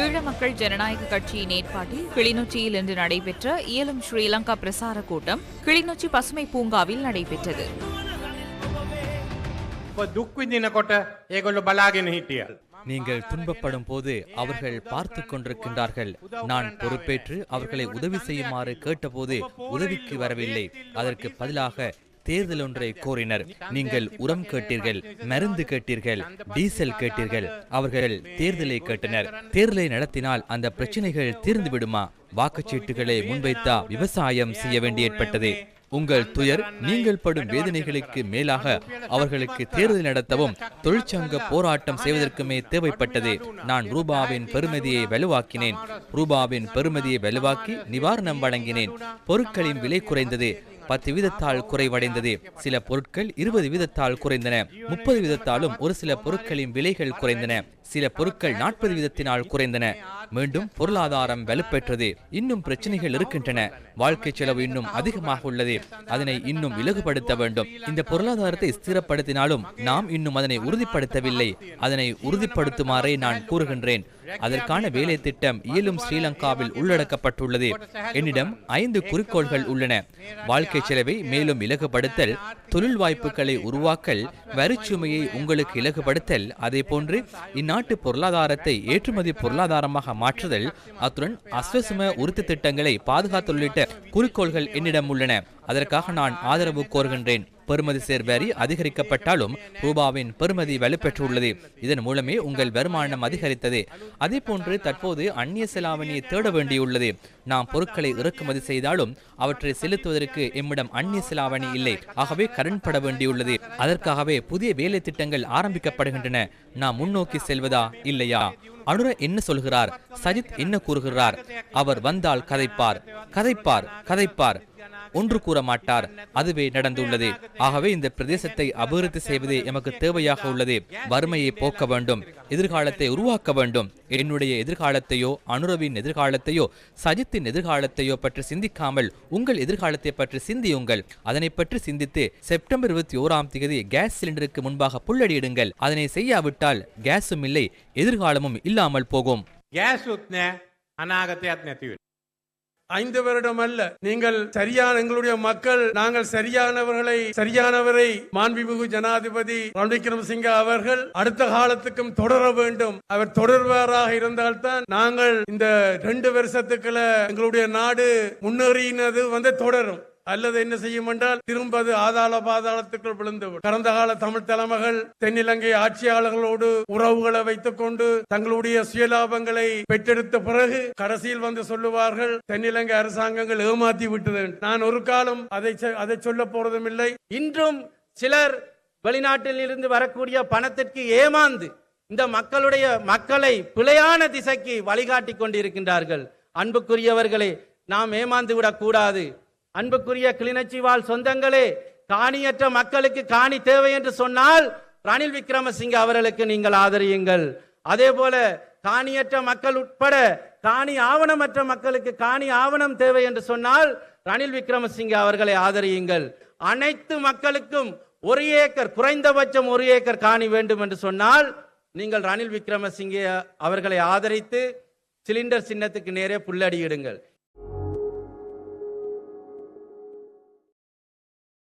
ஈழ மக்கள் ஜனநாயக கட்சியின் ஏற்பாட்டில் கிளிநொச்சியில் இன்று நடைபெற்ற இயலும் ஸ்ரீலங்கா பிரசார கூட்டம் கிளிநொச்சி பசுமை பூங்காவில் நடைபெற்றது. நீங்கள் துன்பப்படும் போது அவர்கள் பார்த்து கொண்டிருக்கின்றார்கள். நான் பொறுப்பேற்று அவர்களை உதவி செய்யுமாறு கேட்டபோது உதவிக்கு வரவில்லை. அதற்கு பதிலாக தேர்தல் ஒன்றை கோரினர். நீங்கள் உரம் கேட்டீர்கள் மருந்து கேட்டீர்கள் டீசல் கேட்டீர்கள். அவர்கள் தேர்தலை கேட்டனர். தேர்தலை நடத்தினால் அந்த பிரச்சனைகள் தீர்ந்து விடுமா வாக்குச்சீட்டுகளை முன்வைத்தா விவசாயம் செய்ய வேண்டி ஏற்பட்டது உங்கள் துயர் நீங்கள் படும் வேதனைகளுக்கு மேலாக அவர்களுக்கு தேர்தல் நடத்தவும் தொழிற்சங்க போராட்டம் செய்வதற்குமே தேவைப்பட்டது. நான் ரூபாவின் பெருமதியை வலுவாக்கினேன். ரூபாவின் பெருமதியை வலுவாக்கி நிவாரணம் வழங்கினேன். பொருட்களின் விலை குறைந்தது. பத்து வீதத்தால் குறைவடைந்தது. சில பொருட்கள் இருபது வீதத்தால் குறைந்தன. முப்பது வீதத்தாலும் ஒரு சில பொருட்களின் விலைகள் குறைந்தன. சில பொருட்கள் நாற்பது வீதத்தினால் குறைந்தன. மீண்டும் பொருளாதாரம் வலுப்பெற்றது. இன்னும் பிரச்சனைகள் இருக்கின்றன. வாழ்க்கை செலவு இன்னும் அதிகமாக உள்ளது. அதனை இன்னும் இலகுபடுத்த வேண்டும். இந்த பொருளாதாரத்தை ஸ்திரப்படுத்தினாலும் நாம் இன்னும் அதனை உறுதிப்படுத்தவில்லை. அதனை உறுதிப்படுத்துமாறே நான் கூறுகின்றேன். அதற்கான வேலை திட்டம் இயலும் ஸ்ரீலங்காவில் உள்ளடக்கப்பட்டுள்ளது. என்னிடம் ஐந்து குறிக்கோள்கள் உள்ளன. வாழ்க்கை செலவை மேலும் இலகுபடுத்தல் தொழில் வாய்ப்புகளை உருவாக்கல் வரிச்சுமையை உங்களுக்கு இலகுபடுத்தல் அதே போன்று இந்நாள் நாட்டு பொருளாதாரத்தை ஏற்றுமதி பொருளாதாரமாக மாற்றுதல் அத்துடன் அஸ்வசும உறுதி திட்டங்களை பாதுகாத்தல் உள்ளிட்ட குறிக்கோள்கள் என்னிடம் உள்ளன. அதற்காக நான் ஆதரவு கோருகின்றேன். பெறுமதி சேர் வரி அதிகரிக்கப்பட்டாலும் ரூபாவின் பெறுமதி வலுப்பெற்றுள்ளது. இதன் மூலமே உங்கள் வருமானம் அதிகரித்தது. அதே போன்று தற்போது அந்நிய செலாவணியை தேட வேண்டியுள்ளது. நாம் பொருட்களை இறக்குமதி செய்தாலும் அவற்றை செலுத்துவதற்கு எம்மிடம் அந்நிய செலாவணி இல்லை. ஆகவே கரண் பட வேண்டியுள்ளது. அதற்காகவே புதிய வேலை திட்டங்கள் ஆரம்பிக்கப்படுகின்றன. நாம் முன்னோக்கி செல்வதா இல்லையா? அனுர என்ன சொல்கிறார்? சஜித் என்ன கூறுகிறார்? அவர் வந்தால் கதைப்பார். கதைப்பார். கதைப்பார். ஒன்று கூற மாட்டார் அதுவே நடந்துள்ளது. ஆகவே இந்த பிரதேசத்தை அபிவிருத்தி செய்வதே எமக்கு தேவையாக உள்ளது. வறுமையை போக்க வேண்டும். எதிர்காலத்தை உருவாக்க வேண்டும். என்னுடைய எதிர்காலத்தையோ அனுரவின் எதிர்காலத்தையோ சஜித்தின் எதிர்காலத்தையோ பற்றி சிந்திக்காமல் உங்கள் எதிர்காலத்தை பற்றி சிந்தியுங்கள். அதனை பற்றி சிந்தித்து செப்டம்பர் இருபத்தி ஓராம் தேதி கேஸ் சிலிண்டருக்கு முன்பாக புள்ளடியிடுங்கள் அதனை செய்யாவிட்டால் கேஸும் இல்லை எதிர்காலமும் இல்லாமல் போகும். கேஸ் அநாகத்தை ஐந்து வருடம் அல்ல. நீங்கள் சரியான எங்களுடைய மக்கள் நாங்கள் சரியானவர்களை சரியானவரை மாண்புமிகு ஜனாதிபதி ரணில் விக்ரமசிங்க அவர்கள் அடுத்த காலத்துக்கும் தொடர வேண்டும். அவர் தொடர்வாராக இருந்தால்தான் நாங்கள் இந்த ரெண்டு வருஷத்துக்குள்ள எங்களுடைய நாடு முன்னேறினது வந்து தொடரும். அல்லது என்ன செய்யும் என்றால் திரும்ப அது ஆதாள பாதாளத்துக்குள் விழுந்துவிடும். கடந்த கால தமிழ் தலைமகள் தென்னிலங்கை ஆட்சியாளர்களோடு உறவுகளை வைத்துக் கொண்டு தங்களுடைய சுயலாபங்களை பெற்றெடுத்த பிறகு கடைசியில் வந்து சொல்லுவார்கள் தென்னிலங்கை அரசாங்கங்கள் ஏமாத்தி விட்டது நான் ஒரு காலம் அதை அதை சொல்ல போறதும் இல்லை. இன்றும் சிலர் வெளிநாட்டில் இருந்து வரக்கூடிய பணத்திற்கு ஏமாந்து இந்த மக்களுடைய மக்களை பிழையான திசைக்கு வழிகாட்டி கொண்டிருக்கின்றார்கள். அன்புக்குரியவர்களே நாம் ஏமாந்து விடக்கூடாது. அன்புக்குரிய கிளிநொச்சி வாழ் சொந்தங்களே காணியற்ற மக்களுக்கு காணி தேவை என்று சொன்னால் ரணில் விக்ரமசிங்க அவர்களுக்கு நீங்கள் ஆதரியுங்கள். அதே போல காணியற்ற மக்கள் உட்பட காணி ஆவணமற்ற மக்களுக்கு காணி ஆவணம் தேவை என்று சொன்னால் ரணில் விக்ரமசிங்க அவர்களை ஆதரியுங்கள். அனைத்து மக்களுக்கும் ஒரு ஏக்கர் குறைந்தபட்சம் ஒரு ஏக்கர் காணி வேண்டும் என்று சொன்னால் நீங்கள் ரணில் விக்ரமசிங்கே அவர்களை ஆதரித்து சிலிண்டர் சின்னத்துக்கு நேரே புல்லடியிடுங்கள்.